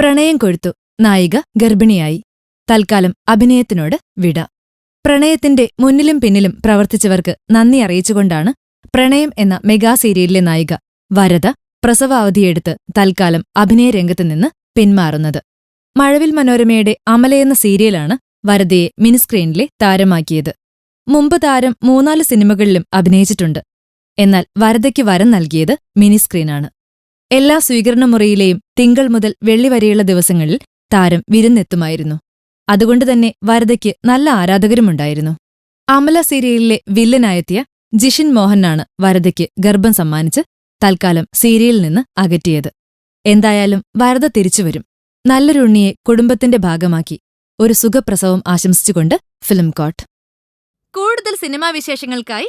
പ്രണയം കൊഴുത്തു. നായിക ഗർഭിണിയായി. തൽക്കാലം അഭിനയത്തിനോട് വിട. പ്രണയത്തിന്റെ മുന്നിലും പിന്നിലും പ്രവർത്തിച്ചവർക്ക് നന്ദി അറിയിച്ചുകൊണ്ടാണ് പ്രണയം എന്ന മെഗാ സീരിയലിലെ നായിക വരദ പ്രസവാവധിയെടുത്ത് തൽക്കാലം അഭിനയരംഗത്ത് നിന്ന് പിന്മാറുന്നത്. മഴവിൽ മനോരമയുടെ അമലയെന്ന സീരിയലാണ് വരദയെ മിനിസ്ക്രീനിലെ താരമാക്കിയത്. മുമ്പ് താരം മൂന്നാൽ സിനിമകളിലും അഭിനയിച്ചിട്ടുണ്ട്. എന്നാൽ വരദയ്ക്ക് വരം നൽകിയത് മിനിസ്ക്രീനാണ്. എല്ലാ സ്വീകരണമുറിയിലെയും തിങ്കൾ മുതൽ വെള്ളി വരെയുള്ള ദിവസങ്ങളിൽ താരം വിരുന്നെത്തുമായിരുന്നു. അതുകൊണ്ടുതന്നെ വരദയ്ക്ക് നല്ല ആരാധകരുമുണ്ടായിരുന്നു. അമല സീരിയലിലെ വില്ലനായെത്തിയ ജിഷിൻ മോഹനാണ് വരദയ്ക്ക് ഗർഭം സമ്മാനിച്ച് തൽക്കാലം സീരിയലിൽ നിന്ന് അകറ്റിയത്. എന്തായാലും വരദ തിരിച്ചുവരും. നല്ലൊരുണ്ണിയെ കുടുംബത്തിന്റെ ഭാഗമാക്കി ഒരു സുഖപ്രസവം ആശംസിച്ചുകൊണ്ട് ഫിലിം കോട്ട്. കൂടുതൽ സിനിമാ വിശേഷങ്ങൾക്കായി